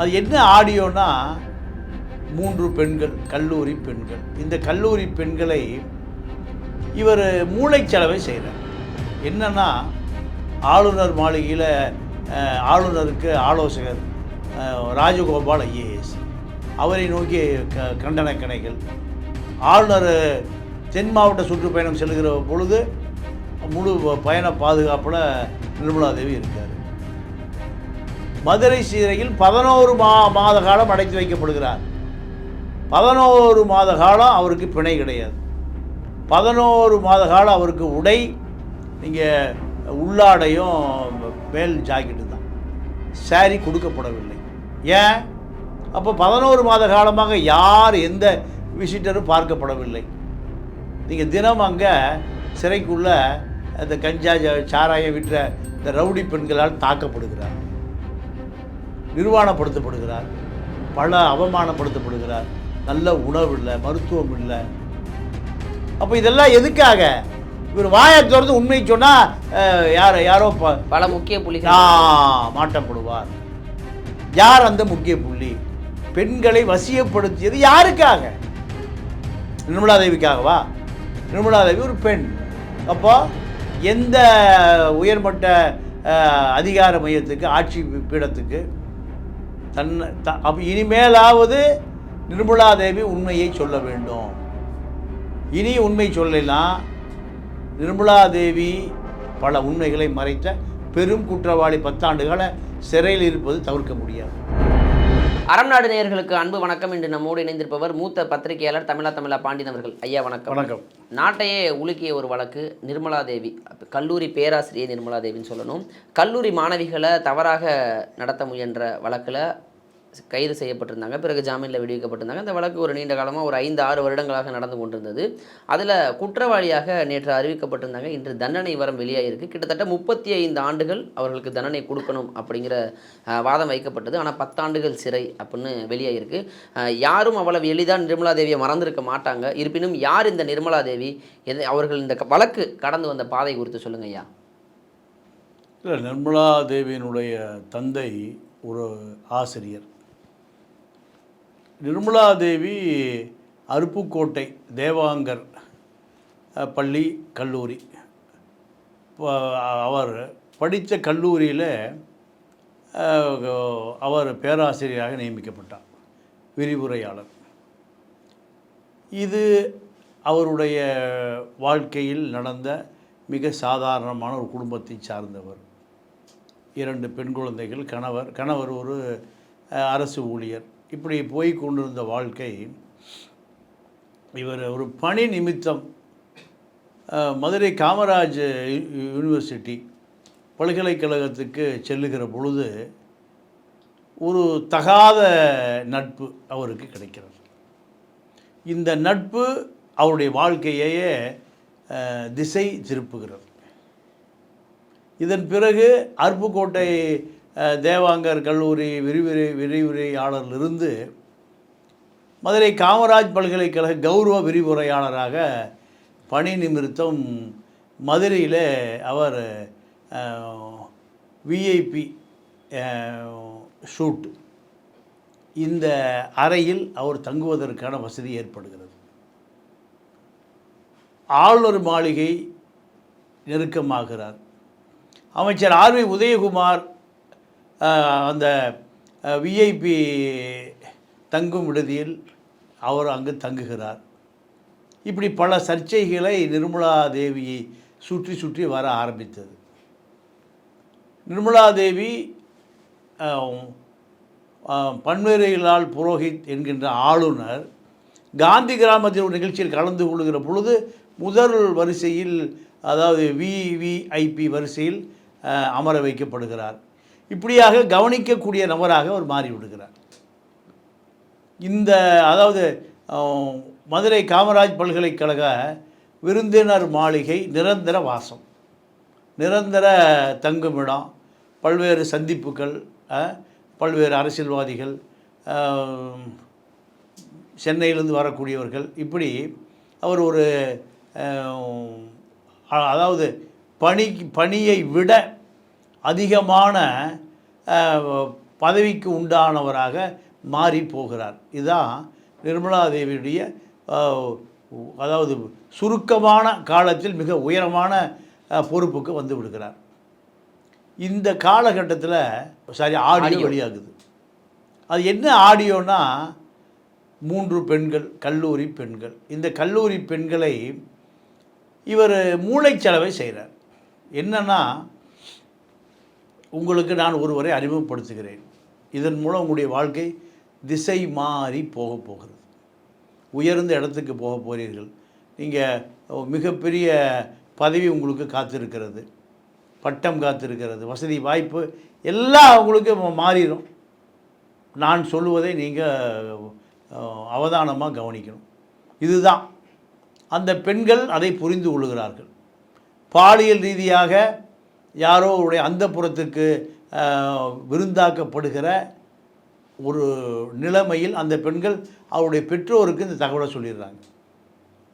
அது என்ன ஆடியோனா மூன்று பெண்கள் கல்லூரி பெண்கள். இந்த கல்லூரி பெண்களை இவர் மூளைச்சலவை செய்கிறார் என்னன்னா ஆளுநர் மாளிகையில் ஆளுநருக்கு ஆலோசகர் ராஜகோபால் ஐஏஎஸ். அவரை நோக்கி க கண்டன கணைகள் ஆளுநர் தென் மாவட்ட சுற்றுப்பயணம் செல்கிற பொழுது முழு பயண பாதுகாப்பில் நிர்மலா தேவி இருக்கார். மதுரை சிறையில் பதினோரு மா மாத காலம் அடைத்து வைக்கப்படுகிறார். பதினோரு மாத காலம் அவருக்கு பிணை கிடையாது. பதினோரு மாத காலம் அவருக்கு உடை நீங்கள் உள்ளாடையும் மேல் ஜாக்கெட்டு தான். சாரி கொடுக்கப்படவில்லை. ஏன்? அப்போ பதினோரு மாத காலமாக யார் எந்த விசிட்டரும் பார்க்கப்படவில்லை. நீங்கள் தினம் அங்கே சிறைக்குள்ளே அந்த கஞ்சா சாராயம் விற்ற இந்த ரவுடி பெண்களால் தாக்கப்படுகிறார். நிர்வாணப்படுத்தப்படுகிறார். பல அவமானப்படுத்தப்படுகிறார். நல்ல உணவு இல்லை மருத்துவம் இல்லை. அப்போ இதெல்லாம் எதுக்காக? இவர் வாயை திறந்து உண்மை சொன்னால் யார் யாரோ ப- பல முக்கிய புலிகள் மாட்டப்படுவார் யார் அந்த முக்கிய புள்ளி? பெண்களை வசியப்படுத்தியது யாருக்காக? நிர்மலா தேவிக்காகவா? நிர்மலா தேவி ஒரு பெண். அப்போ எந்த உயர்மட்ட அதிகார மையத்துக்கு ஆட்சி பீடத்துக்கு தன் த இனிமேலாவது நிர்மலா தேவி உண்மையை சொல்ல வேண்டும். இனி உண்மை சொல்லலாம் நிர்மலா தேவி பல உண்மைகளை மறைத்த பெரும் குற்றவாளி பத்தாண்டுகால சிறையில் இருப்பது தவிர்க்க முடியாது. அறம் நாடு நேயர்களுக்கு அன்பு வணக்கம். இன்று நம்மோடு இணைந்திருப்பவர் மூத்த பத்திரிகையாளர் தமிழா தமிழா பாண்டியன் அவர்கள். ஐயா வணக்கம். வணக்கம். நாட்டையே உலுக்கிய ஒரு வழக்கு நிர்மலா தேவி கல்லூரி பேராசிரியை நிர்மலா தேவின்னு சொல்லணும். கல்லூரி மாணவிகளை தவறாக நடத்த முயன்ற வழக்கில் கைது செய்யப்பட்டிருந்தாங்க. பிறகு ஜாமீனில் விடுவிக்கப்பட்டிருந்தாங்க. அந்த வழக்கு ஒரு நீண்ட காலமாக ஒரு ஐந்து ஆறு வருடங்களாக நடந்து கொண்டிருந்தது. அதில் குற்றவாளியாக நேற்று அறிவிக்கப்பட்டிருந்தாங்க. இன்று தண்டனை வரம் வெளியாகிருக்கு கிட்டத்தட்ட முப்பத்தி ஐந்து ஆண்டுகள் அவர்களுக்கு தண்டனை கொடுக்கணும் அப்படிங்கிற வாதம் வைக்கப்பட்டது. ஆனால் பத்தாண்டுகள் சிறை அப்படின்னு வெளியாகிருக்கு யாரும் அவ்வளவு எளிதாக நிர்மலா தேவியை மறந்திருக்க மாட்டாங்க. இருப்பினும் யார் இந்த நிர்மலா தேவி? எது அவர்கள் இந்த க- வழக்கு கடந்து வந்த பாதை குறித்து சொல்லுங்க ஐயா. இல்லை நிர்மலா தேவியினுடைய தந்தை ஒரு ஆசிரியர். நிர்மலா தேவி அருப்புக்கோட்டை தேவாங்கர் பள்ளி கல்லூரி. அவர் படித்த கல்லூரியில் அவர் பேராசிரியராக நியமிக்கப்பட்டார் விரிவுரையாளர். இது அவருடைய வாழ்க்கையில் நடந்த மிக சாதாரணமான ஒரு குடும்பத்தை சார்ந்தவர். இரண்டு பெண் குழந்தைகள் கணவர் கணவர் ஒரு அரசு ஊழியர். இப்படி போய் கொண்டிருந்த வாழ்க்கை இவர் ஒரு பணி நிமித்தம் மதுரை காமராஜ் யூனிவர்சிட்டி பல்கலைக்கழகத்துக்கு செல்லுகிற பொழுது ஒரு தகாத நட்பு அவருக்கு கிடைக்கிறது. இந்த நட்பு அவருடைய வாழ்க்கையையே திசை திருப்புகிறது. இதன் பிறகு அருப்புக்கோட்டை தேவாங்கர் கல்லூரி விரிவுரை விரிவுரையாளரிலிருந்து மதுரை காமராஜ் பல்கலைக்கழக கௌரவ விரிவுரையாளராக பணி நிமித்தம் மதுரையில் அவர் விஐபி ஷூட். இந்த அறையில் அவர் தங்குவதற்கான வசதி ஏற்படுகிறது. ஆளுநர் மாளிகை நெருக்கமாகிறார். அமைச்சர் ஆர்வி உதயகுமார் அந்த விஐபி தங்கும் விடுதியில் அவர் அங்கு தங்குகிறார். இப்படி பல சர்ச்சைகளை நிர்மலா தேவியை சுற்றி சுற்றி வர ஆரம்பித்தது. நிர்மலா தேவி அஹ், பன்வேரிலால் புரோஹித் என்கின்ற ஆளுநர் காந்தி கிராமத்தில் ஒரு நிகழ்ச்சியில் கலந்து கொள்கிற பொழுது முதல் வரிசையில் அதாவது விவிஐபி வரிசையில் அமர வைக்கப்படுகிறார். இப்படியாக கவனிக்கக்கூடிய நபராக அவர் மாறிவிடுகிறார். இந்த அதாவது மதுரை காமராஜ் பல்கலைக்கழக விருந்தினர் மாளிகை நிரந்தர வாசம். நிரந்தர தங்குமிடம் பல்வேறு சந்திப்புகள் பல்வேறு அரசியல்வாதிகள் சென்னையிலேருந்து சென்னையிலிருந்து வரக்கூடியவர்கள் இப்படி அவர் ஒரு அதாவது பணி பணியை விட அதிகமான பதவிக்கு உண்டானவராக மாறி போகிறார். இதுதான் நிர்மலா தேவியுடைய அதாவது சுருக்கமான காலத்தில் மிக உயரமான பொறுப்புக்கு வந்து விடுகிறார். இந்த காலகட்டத்தில் சரி ஆடியோ ஆடியோ. வெளியாகுது. அது என்ன ஆடியோனா மூன்று பெண்கள் கல்லூரி பெண்கள். இந்த கல்லூரி பெண்களை இவர் மூளைச்சலவை செய்கிறார் என்னன்னா உங்களுக்கு நான் ஒருவரை அறிமுகப்படுத்துகிறேன். இதன் மூலம் உங்களுடைய வாழ்க்கை திசை மாறி போக போகிறது. உயர்ந்த இடத்துக்கு போக போகிறீர்கள் நீங்கள் மிகப்பெரிய பதவி உங்களுக்கு காத்திருக்கிறது. பட்டம் காத்திருக்கிறது. வசதி வாய்ப்பு எல்லாம் உங்களுக்கு மாறிடும். நான் சொல்லுவதை நீங்கள் அவதானமாக கவனிக்கணும். இதுதான். அந்த பெண்கள் அதை புரிந்து கொள்கிறார்கள் பாலியல் ரீதியாக யாரோ உடைய அந்த புறத்துக்கு விருந்தாக்கப்படுகிற ஒரு நிலைமையில் அந்த பெண்கள் அவருடைய பெற்றோருக்கு இந்த தகவலை சொல்லிடுறாங்க.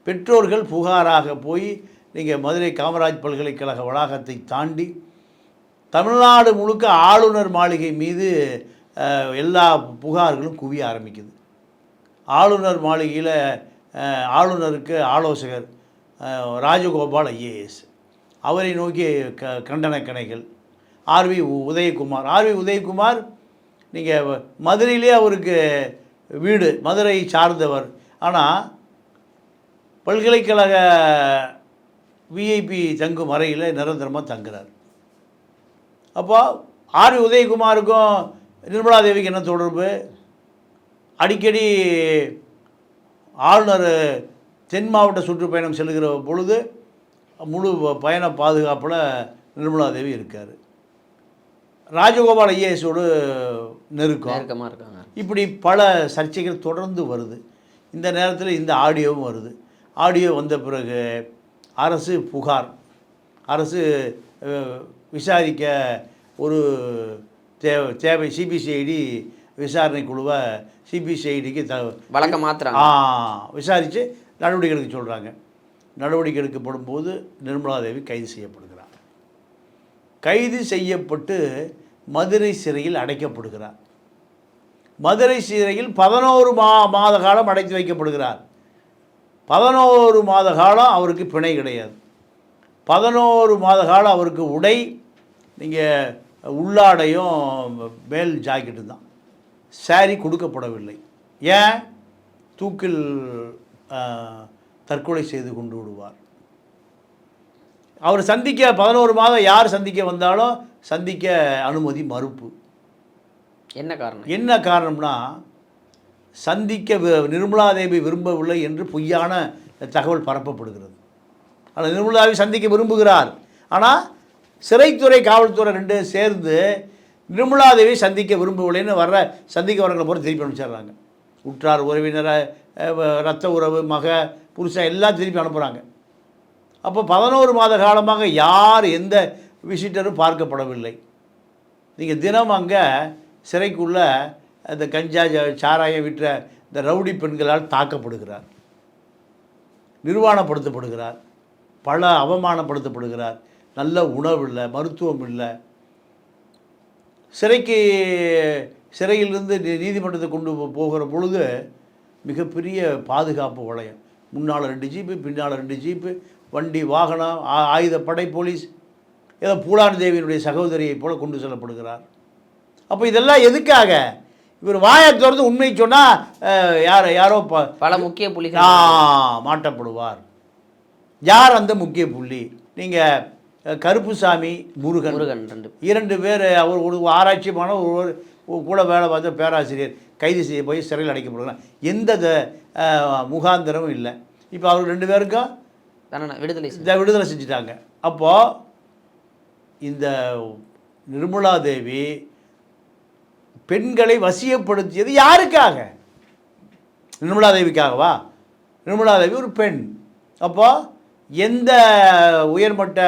பெற்றோர்கள் புகாராக போய் நீங்கள் மதுரை காமராஜ் பல்கலைக்கழக வளாகத்தை தாண்டி தமிழ்நாடு முழுக்க ஆளுநர் மாளிகை மீது எல்லா புகார்களும் குவிய ஆரம்பிக்குது. ஆளுநர் மாளிகையில் ஆளுநருக்கு ஆலோசகர் ராஜகோபால் ஐஏஎஸ். அவரை நோக்கி க கண்டன கணைகள் ஆர்வி உதயகுமார். ஆர்வி உதயகுமார் நீங்கள் மதுரையிலே அவருக்கு வீடு மதுரை சார்ந்தவர். ஆனால் பல்கலைக்கழக விஐபி தங்கும் அறையில் நிரந்தரமாக தங்குறார். அப்போ ஆர்வி உதயகுமாருக்கும் நிர்மலா தேவிக்கு என்ன தொடர்பு? அடிக்கடி ஆளுநர் தென் மாவட்ட சுற்றுப்பயணம் செல்கிற பொழுது முழு பயண பாதுகாப்பில் நிர்மலா தேவி இருக்கார். ராஜகோபால் ஐஏஎஸோடு நெருக்கம். நெருக்கமாக இருக்காங்க. இப்படி பல சர்ச்சைகள் தொடர்ந்து வருது. இந்த நேரத்தில் இந்த ஆடியோவும் வருது. ஆடியோ வந்த பிறகு அரசு புகார் அரசு விசாரிக்க ஒரு தேவை தேவை சிபிசிஐடி விசாரணை குழுவை சிபிசிஐடிக்கு த வழக்க மாத்துறாங்க. ஆ விசாரித்து நடவடிக்கை எடுக்க சொல்கிறாங்க நடவடிக்கை எடுக்கப்படும் போது நிர்மலா தேவி கைது செய்யப்படுகிறார். கைது செய்யப்பட்டு மதுரை சிறையில் அடைக்கப்படுகிறார். மதுரை சிறையில் பதினோரு மா மாத காலம் அடைத்து வைக்கப்படுகிறார். பதினோரு மாத காலம் அவருக்கு பிணை கிடையாது. பதினோரு மாத காலம் அவருக்கு உடை நீங்கள் உள்ளாடையும் மேல் ஜாக்கெட்டு தான். சாரி கொடுக்கப்படவில்லை. ஏன்? தூக்கில் தற்கொலை செய்து கொண்டு விடுவார். அவர் சந்திக்க பதினோரு மாதம் யார் சந்திக்க வந்தாலும் சந்திக்க அனுமதி மறுப்பு. என்ன காரணம்? என்ன காரணம்னா சந்திக்க வி- நிர்மலா தேவி விரும்பவில்லை என்று பொய்யான தகவல் பரப்பப்படுகிறது. ஆனால் நிர்மலாவை சந்திக்க விரும்புகிறார். ஆனால் சிறைத்துறை காவல்துறை ரெண்டு சேர்ந்து நிர்மலா தேவி சந்திக்க விரும்பவில்லைன்னு வர்ற சந்திக்க வரங்களை போகிற திருப்பி அனுப்பிச்சிடுறாங்க. உற்றார் உறவினரை ரத்த உறவு மக புருஷன் எல்லாம் திருப்பி அனுப்புகிறாங்க அப்போ பதினோரு மாத காலமாக யார் எந்த விசிட்டரும் பார்க்கப்படவில்லை. நீங்கள் தினம் அங்கே சிறைக்குள்ளே அந்த கஞ்சா சாராயம் விற்ற இந்த ரவுடி பெண்களால் தாக்கப்படுகிறார். நிர்வாணப்படுத்தப்படுகிறார். பல அவமானப்படுத்தப்படுகிறார். நல்ல உணவு இல்லை மருத்துவம் இல்லை. சிறைக்கு சிறையிலிருந்து நீ- நீதிமன்றத்தை கொண்டு போகிற பொழுது மிகப்பெரிய பாதுகாப்பு வளையம். முன்னால் ரெண்டு ஜீப்பு பின்னால் ரெண்டு ஜீப்பு வண்டி வாகனம் ஆ- ஆயுதப்படை போலீஸ். ஏதோ பூலான் தேவியினுடைய சகோதரியை போல கொண்டு செல்லப்படுகிறார். அப்போ இதெல்லாம் எதுக்காக? இவர் வாயை திறந்து உண்மை சொன்னால் யார் யாரோ ப பல முக்கிய ஆ, புள்ளிகள் மாட்டப்படுவார் யார் அந்த முக்கிய புள்ளி? நீங்கள் கருப்புசாமி முருகன். முருகன் ரெண்டு இரண்டு பேர் அவர் ஒரு ஆராய்ச்சி பண்ண ஒரு ஒரு கூட வேலை பார்த்த பேராசிரியர் கைது செய்ய போய் சிறையில் அடைக்கப்படுகிறார் எந்த முகாந்திரமும் இல்லை. இப்போ அவர் ரெண்டு பேருக்கும் விடுதலை விடுதலை செஞ்சுட்டாங்க. அப்போது இந்த நிர்மலா தேவி பெண்களை வசியப்படுத்தியது யாருக்காக? நிர்மலா தேவிக்காகவா? நிர்மலா தேவி ஒரு பெண். அப்போ எந்த உயர்மட்ட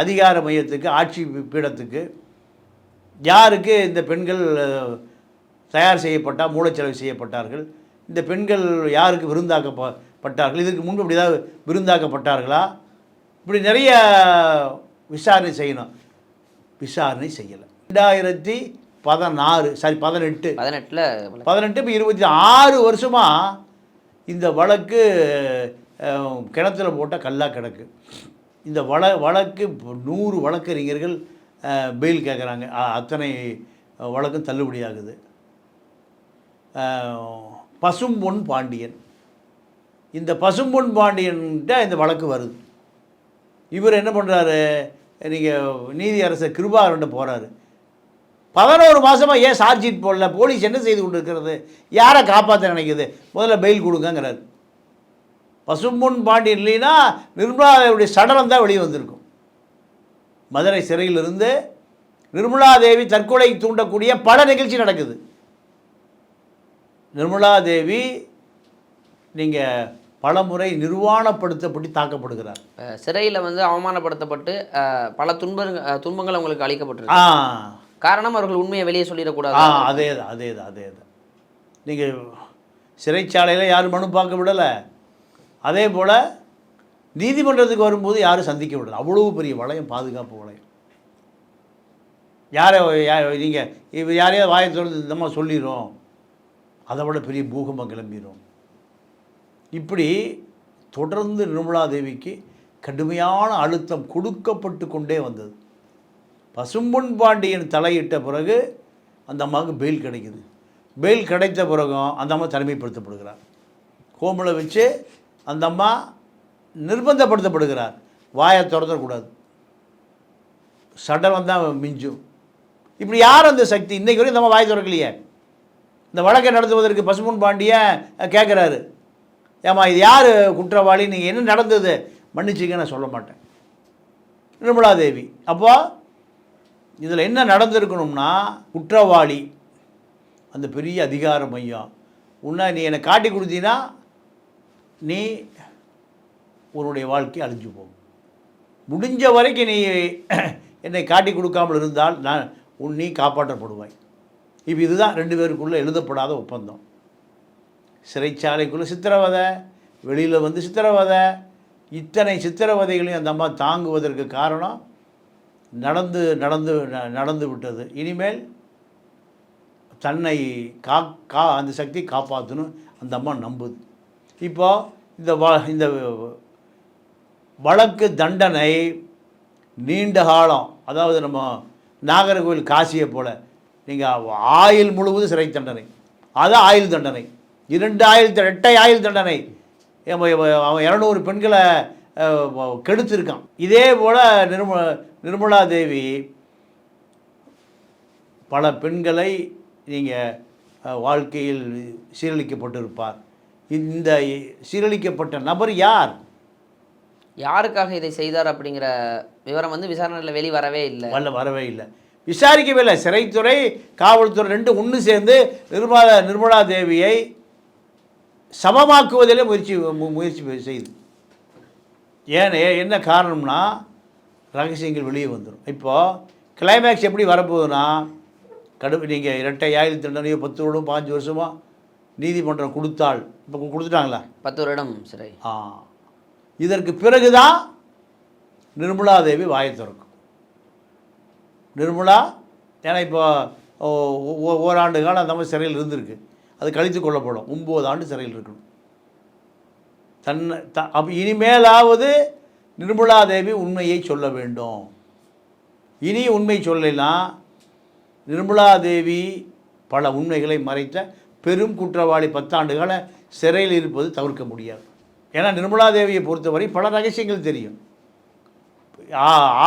அதிகார மையத்துக்கு ஆட்சி பீடத்துக்கு யாருக்கு இந்த பெண்கள் தயார் செய்யப்பட்டால் மூளைச்சலவை செய்யப்பட்டார்கள்? இந்த பெண்கள் யாருக்கு விருந்தாக்கப்பட்டார்கள்? இதுக்கு முன்பு இப்படி ஏதாவது விருந்தாக்கப்பட்டார்களா? இப்படி நிறைய விசாரணை செய்யணும். விசாரணை செய்யலை. ரெண்டாயிரத்தி பதினாறு சாரி பதினெட்டு. பதினெட்டில் பதினெட்டு இப்போ இருபத்தி ஆறு வருஷமாக இந்த வழக்கு கிணத்துல போட்ட கல்லா கிடக்கு. இந்த வழ வழக்கு நூறு வழக்கறிஞர்கள் பெயில் கேட்குறாங்க அத்தனை வழக்கும் தள்ளுபடியாகுது. பசும்பொன் பாண்டியன். இந்த பசும்பொன் பாண்டியன்கிட்ட இந்த வழக்கு வருது. இவர் என்ன பண்ணுறாரு நீங்கள் நீதியரசர் கிருபாகரன்ட்ட போகிறாரு பதினோரு மாதமாக ஏன் சார்ஜ் ஷீட் போடல? போலீஸ் என்ன செய்து கொண்டு இருக்கிறது யாரை காப்பாற்ற நினைக்கிது? முதல்ல பெயில் கொடுங்கங்கிறார். பசும்பொன் பாண்டியன் இல்லைன்னா நிர்மலாவுடைய சடலம் தான் வெளியே வந்திருக்கும். மதுரை சிறையிலிருந்து நிர்மலாதேவி தற்கொலை தூண்டக்கூடிய பல நிகழ்ச்சி நடக்குது. நிர்மலாதேவி நீங்கள் பலமுறை நிர்வாணப்படுத்தப்பட்டு தாக்கப்படுகிறார். சிறையில் வந்து அவமானப்படுத்தப்பட்டு பல துன்பங்கள் அஹ், துன்பங்கள் அவங்களுக்கு அளிக்கப்பட்டிருக்கு. காரணம் அவர்கள் உண்மையை வெளியே சொல்லிடக்கூடாது. அதே தான் அதே தான் அதே தான் நீங்கள் சிறைச்சாலையில் யாரும் மனு பார்க்க விடலை. அதே போல் நீதிமன்றத்துக்கு வரும்போது யாரும் சந்திக்க விடலை. அவ்வளோ பெரிய வளையம் பாதுகாப்பு வளையம். யாரை நீங்கள் இப்போ யாரையாவது வாயை திறந்து இந்த மாதிரி சொல்லிடும் அதை விட பெரிய பூகம்பம் கிளம்பிடும் இப்படி தொடர்ந்து நிர்மலா தேவிக்கு கடுமையான அழுத்தம் கொடுக்கப்பட்டு கொண்டே வந்தது. பசும்பொன் பாண்டியன் தலையிட்ட பிறகு அந்த அம்மாவுக்கு பெயில் கிடைக்குது. பெயில் கிடைத்த பிறகும் அந்த அம்மா தனிமைப்படுத்தப்படுகிறார். கோமலை வச்சு அந்த அம்மா நிர்பந்தப்படுத்தப்படுகிறார். வாயை திறந்துடக்கூடாது. சடலம் தான் மிஞ்சும். இப்படி யார் அந்த சக்தி? இன்றைக்கு வரைக்கும் நம்ம வாய் திறக்கலையே. இந்த வழக்கை நடத்துவதற்கு பசும்பொன் பாண்டியன் கேட்குறாரு. ஏம்மா இது யார் குற்றவாளி? நீங்கள் என்ன நடந்தது? மன்னிச்சிங்க நான் சொல்ல மாட்டேன். நிர்மலா தேவி அப்போ இதில் என்ன நடந்திருக்கணும்னா குற்றவாளி அந்த பெரிய அதிகார மையம். உன்னை நீ என்னை காட்டி கொடுத்தீங்கன்னா நீ உன்னுடைய வாழ்க்கை அழிஞ்சு போகும். முடிஞ்ச வரைக்கும் நீ என்னை காட்டி கொடுக்காமல் இருந்தால் நான் உன் நீ காப்பாற்றப்படுவாய். இப்போ இதுதான் ரெண்டு பேருக்குள்ளே எழுதப்படாத ஒப்பந்தம். சிறைச்சாலைக்குள்ளே சித்திரவதை வெளியில் வந்து சித்திரவதை இத்தனை சித்திரவதைகளையும் அந்த அம்மா தாங்குவதற்கு காரணம் நடந்து நடந்து ந- நடந்து விட்டது. இனிமேல் தன்னை கா கா அந்த சக்தி காப்பாற்றணும் அந்த அம்மா நம்புது. இப்போ இந்த வா இந்த வழக்கு தண்டனை நீண்ட காலம் அதாவது நம்ம நாகர்கோவில் காசியை போல் நீங்கள் ஆயுள் முழுவதும் சிறை தண்டனை. அது ஆயுள் தண்டனை. இரண்டு ஆயுள் எட்டை ஆயுள் தண்டனை. அவன் இரநூறு பெண்களை கெடுத்திருக்கான். இதே போல் நிர்ம நிர்மலா தேவி பல பெண்களை நீங்கள் வாழ்க்கையில் சீரழிக்கப்பட்டிருப்பார். இந்த சீரழிக்கப்பட்ட நபர் யார்? யாருக்காக இதை செய்தார் அப்படிங்கிற விவரம் வந்து விசாரணையில் வெளி வரவே இல்லை. வரல வரவே இல்லை. விசாரிக்கவே இல்லை. சிறைத்துறை காவல்துறை ரெண்டு ஒன்று சேர்ந்து நிர்மலா நிர்மலா தேவியை சமமாக்குவதிலே முயற்சி முயற்சி செய்யுது ஏன் என்ன காரணம்னா ரகசியங்கள் வெளியே வந்துடும் இப்போது கிளைமேக்ஸ் எப்படி வரப்போகுதுன்னா கடுப்பு நீங்கள் இரட்டை ஆயுள் தண்டனையோ பத்து வருடம் பாஞ்சு வருஷமா நீதிமன்றம் கொடுத்தால் இப்போ கொடுத்துட்டாங்களா? பத்து வருடம் சிறை. ஆ. இதற்கு பிறகுதான் நிர்மலா தேவி வாயை திறக்கும். நிர்மலா ஏன்னா இப்போ ஓராண்டு காலம் அந்த மாதிரி சிறையில் இருந்திருக்கு. அது கழித்து கொள்ளப்படும். ஒம்பது ஆண்டு சிறையில் இருக்கணும். தன்னை த அப்போ இனிமேலாவது நிர்மலா தேவி உண்மையை சொல்ல வேண்டும். இனி உண்மை சொல்லலாம் நிர்மலா தேவி பல உண்மைகளை மறைத்த பெரும் குற்றவாளி பத்தாண்டு கால சிறையில் இருப்பது தவிர்க்க முடியாது. ஏன்னா நிர்மலா தேவியை பொறுத்தவரை பல ரகசியங்கள் தெரியும்.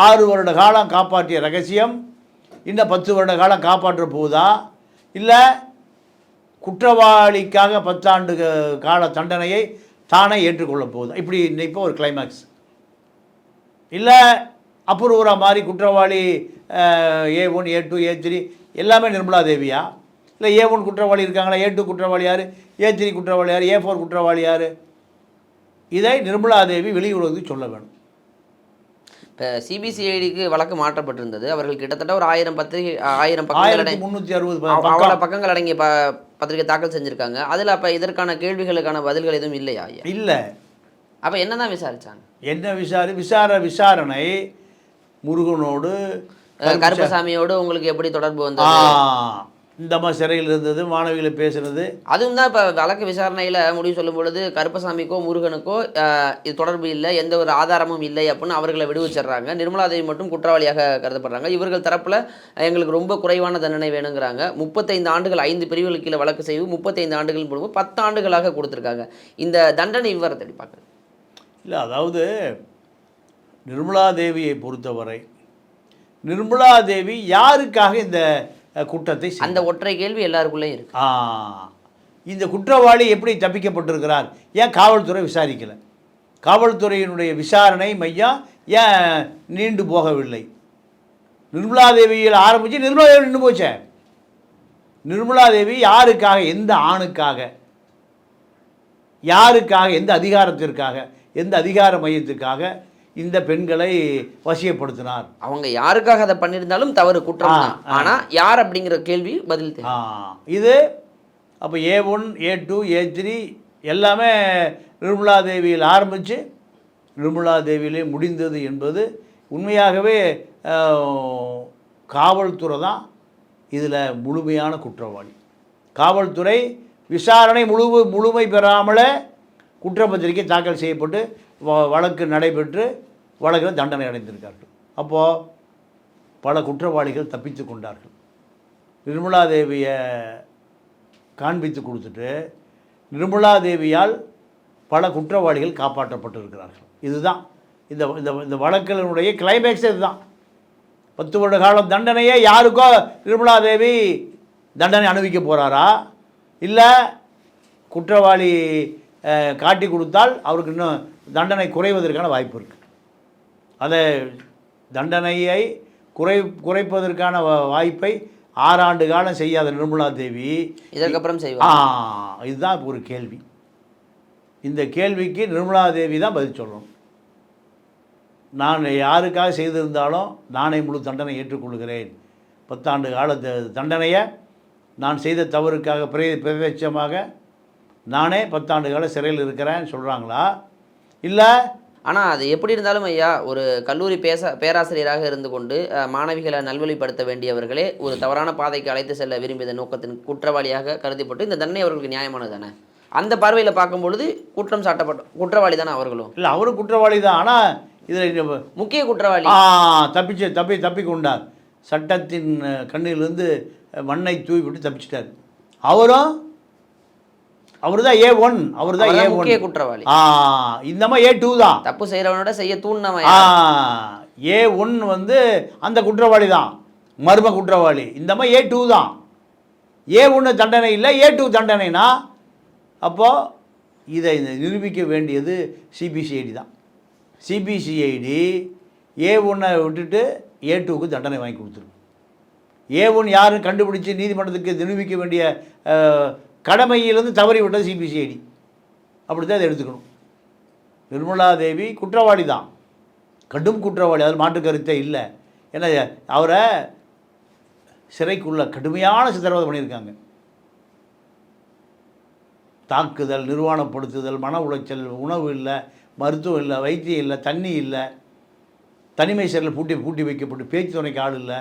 ஆறு வருட காலம் காப்பாற்றிய ரகசியம் இன்னும் பத்து வருட காலம் காப்பாற்ற போகுதா? இல்லை குற்றவாளிக்காக பத்தாண்டு கால தண்டனையை தானே ஏற்றுக்கொள்ள போகுதா? இப்படி இப்போ ஒரு கிளைமேக்ஸ் இல்லை அப்புறம் மாதிரி குற்றவாளி A one A two A three எல்லாமே நிர்மலா தேவியா இல்லை ஏ ஒன் குற்றவாளி இருக்காங்களா? ஏ டூ குற்றவாளி யார்? ஏ த்ரீ குற்றவாளி யார்? ஏ ஃபோர் குற்றவாளி யார்? இதை நிர்மலா தேவி வெளியுறவுக்கு சொல்ல வேணும். இப்போ சிபிசிஐடிக்கு வழக்கு மாற்றப்பட்டிருந்தது. அவர்கள் கிட்டத்தட்ட ஒரு ஆயிரம் பத்திரிகை ஆயிரம் பக்கங்கள் முந்நூற்றி அறுபது அவ- அவ்வளோ பக்கங்கள் அடங்கிய ப பத்திரிகை தாக்கல் செஞ்சுருக்காங்க. அதில் அப்போ இதற்கான கேள்விகளுக்கான பதில்கள் எதுவும் இல்லையா இல்லை. அப்போ என்ன தான் விசாரிச்சாங்க? என்ன விசாரி விசார விசாரணை முருகனோடு கருப்பசாமியோடு உங்களுக்கு எப்படி தொடர்பு வந்தது? இந்த அம்மா சிறையில் இருந்தது மாணவிகளை பேசுனது. அதுவும் தான் இப்போ வழக்கு விசாரணையில் முடிவு சொல்லும் பொழுது கருப்பசாமிக்கோ முருகனுக்கோ இது தொடர்பு இல்லை எந்த ஒரு ஆதாரமும் இல்லை அப்படின்னு அவர்களை விடுவிச்சிடுறாங்க. நிர்மலாதேவி மட்டும் குற்றவாளியாக கருதப்படுறாங்க. இவர்கள் தரப்பில் எங்களுக்கு ரொம்ப குறைவான தண்டனை வேணுங்கிறாங்க. முப்பத்தைந்து ஆண்டுகள் ஐந்து பிரிவுகளுக்கு கீழே வழக்கு செய்து முப்பத்தைந்து ஆண்டுகள் முடிவு பத்து ஆண்டுகளாக கொடுத்துருக்காங்க. இந்த தண்டனை விவரத்தை பார்க்குறது? இல்லை அதாவது நிர்மலா தேவியை பொறுத்தவரை நிர்மலா தேவி யாருக்காக இந்த குற்றத்தை? அந்த ஒற்றை கேள்வி எல்லாருக்குள்ளேயும் இருக்கு. இந்த குற்றவாளி எப்படி தப்பிக்கப்பட்டிருக்கிறார்? ஏன் காவல்துறை விசாரிக்கல? காவல்துறையினுடைய விசாரணை மையம் ஏன் நீண்டு போகவில்லை? நிர்மலா தேவியில் ஆரம்பித்து நிர்மலா தேவி நின்று போச்சே? நிர்மலா தேவி யாருக்காக எந்த ஆணுக்காக யாருக்காக எந்த அதிகாரத்திற்காக எந்த அதிகார மையத்திற்காக இந்த பெண்களை வசியப்படுத்தினார். அவங்க யாருக்காக அதை பண்ணியிருந்தாலும் தவறு குற்றம் தான். ஆனால் யார் அப்படிங்கிற கேள்வி பதில் இது அப்போ A one A two A three எல்லாமே நிர்மலா தேவியில் ஆரம்பித்து நிர்மலா தேவியிலே முடிந்தது என்பது உண்மையாகவே காவல்துறை தான் இதில் முழுமையான குற்றவாளி. காவல்துறை விசாரணை முழு முழுமை பெறாமலே குற்றப்பத்திரிக்கை தாக்கல் செய்யப்பட்டு வழக்கு நடைபெற்று வழக்கில் தண்டனை அடைந்திருக்கார்கள். அப்போது பல குற்றவாளிகள் தப்பித்து கொண்டார்கள். நிர்மலா தேவியை காண்பித்து கொடுத்துட்டு நிர்மலா தேவியால் பல குற்றவாளிகள் காப்பாற்றப்பட்டிருக்கிறார்கள். இதுதான். இந்த இந்த இந்த வழக்கினுடைய கிளைமேக்ஸ் இதுதான். பத்து வருட காலம் தண்டனையே யாருக்கோ நிர்மலா தேவி தண்டனை அனுபவிக்க போகிறாரா இல்லை குற்றவாளி காட்டி கொடுத்தால் அவருக்கு இன்னும் தண்டனை குறைவதற்கான வாய்ப்பு இருக்குது அதை தண்டனையை குறை குறைப்பதற்கான வாய்ப்பை ஆறாண்டு காலம் செய்யாத நிர்மலா தேவி இதற்கப்புறம் ஆ செய்வாங்க இதுதான் ஒரு கேள்வி. இந்த கேள்விக்கு நிர்மலா தேவி தான் பதில் சொல்லணும். நான் யாருக்காக செய்திருந்தாலும் நானே முழு தண்டனை ஏற்றுக்கொள்கிறேன். பத்தாண்டு கால தண்டனையை நான் செய்த தவறுக்காக பிரே பிரதட்சமாக நானே பத்தாண்டு கால சிறையில் இருக்கிறேன்னு சொல்கிறாங்களா இல்லை? ஆனால் அது எப்படி இருந்தாலும் ஐயா ஒரு கல்லூரி பேச பேராசிரியராக இருந்து கொண்டு மாணவிகளை நல்வழிப்படுத்த வேண்டியவர்களே ஒரு தவறான பாதைக்கு அழைத்து செல்ல விரும்பிய நோக்கத்தின் குற்றவாளியாக கருதப்பட்டு இந்த தண்டனை அவர்களுக்கு நியாயமானது தானே? அந்த பார்வையில் பார்க்கும்பொழுது குற்றம் சாட்டப்பட்ட குற்றவாளி தானே அவர்களும்? இல்லை அவரும் குற்றவாளி தான். ஆனால் இதில் முக்கிய குற்றவாளி. தப்பிச்சு தப்பி தப்பி கொண்டார் சட்டத்தின் கண்ணிலிருந்து மண்ணை தூவி விட்டு தப்பிச்சிட்டார். அவரும் அவர் தான் ஏ ஒன் அவர் தான் ஏ முக்கிய குற்றவாளி. ஆ இந்தம்மா ஏ டூ தான். தப்பு செய்கிறவனோட செய்ய தூண்டினவன் ஆ? ஏ ஒன் வந்து அந்த குற்றவாளி தான். மர்ம குற்றவாளி. இந்தம்மா ஏ டூ தான். ஏ ஒன்று தண்டனை இல்லை ஏ டூ தண்டனைனா அப்போது இதை நிரூபிக்க வேண்டியது சிபிசிஐடி தான். சிபிசிஐடி ஏ ஒன்றை விட்டுட்டு ஏ டூக்கு தண்டனை வாங்கி கொடுத்துருக்கு ஏ ஒன் யாரும் கண்டுபிடிச்சு நீதிமன்றத்துக்கு நிரூபிக்க வேண்டிய கடமையிலிருந்து தவறி விட்டது சிபிசிஐடி அப்படி தான் அதை எடுத்துக்கணும். நிர்மலா தேவி குற்றவாளி தான். கடும் குற்றவாளி அதில் மாற்று கருத்தே இல்லை. ஏன்னா அவரை சிறைக்குள்ள கடுமையான சித்திரவதை பண்ணியிருக்காங்க. தாக்குதல் நிர்வாணப்படுத்துதல் மன உளைச்சல் உணவு இல்லை மருத்துவம் இல்லை வைத்தியம் இல்லை தண்ணி இல்லை. தனிமை சிறையில் பூட்டி பூட்டி வைக்கப்பட்டு பேச்சு துணைக்கு ஆள் இல்லை.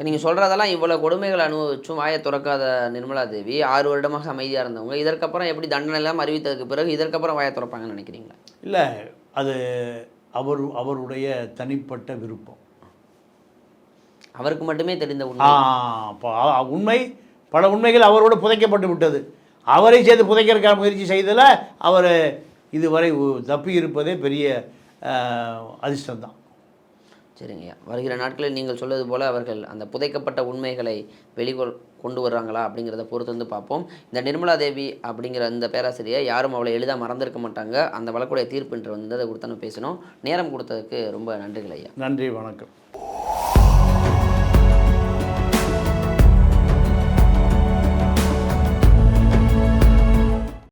இப்போ நீங்கள் சொல்கிறதெல்லாம் இவ்வளோ கொடுமைகள் அனுபவிச்சும் வாயை திறக்காத நிர்மலா தேவி ஆறு வருடமாக அமைதியாக இருந்தவங்க. இதற்கப்புறம் எப்படி தண்டனை எல்லாம் அறிவித்ததுக்கு பிறகு இதற்கப்புறம் வாயை திறப்பாங்கன்னு நினைக்கிறீங்களா? இல்லை அது அவர் அவருடைய தனிப்பட்ட விருப்பம். அவருக்கு மட்டுமே தெரிந்த உண்மை. உண்மை பல உண்மைகள் அவரோடு புதைக்கப்பட்டு விட்டது. அவரை சேர்த்து புதைக்கிறதுக்கான முயற்சி செய்ததில் அவர் இதுவரை தப்பி இருப்பதே பெரிய அதிர்ஷ்டம்தான். சரிங்கய்யா வருகிற நாட்களில் நீங்கள் சொல்வது போல் அவர்கள் அந்த புதைக்கப்பட்ட உண்மைகளை வெளிக்கொள் கொண்டு வர்றாங்களா அப்படிங்கிறத பொறுத்து வந்து பார்ப்போம். இந்த நிர்மலா தேவி அப்படிங்கிற இந்த பேராசிரியை யாரும் அவளை எளிதாக மறந்திருக்க மாட்டாங்க. அந்த வழக்குடைய தீர்ப்பு என்று வந்து அதை கொடுத்து பேசணும் நேரம் கொடுத்ததுக்கு ரொம்ப நன்றிகள் ஐயா. நன்றி வணக்கம்.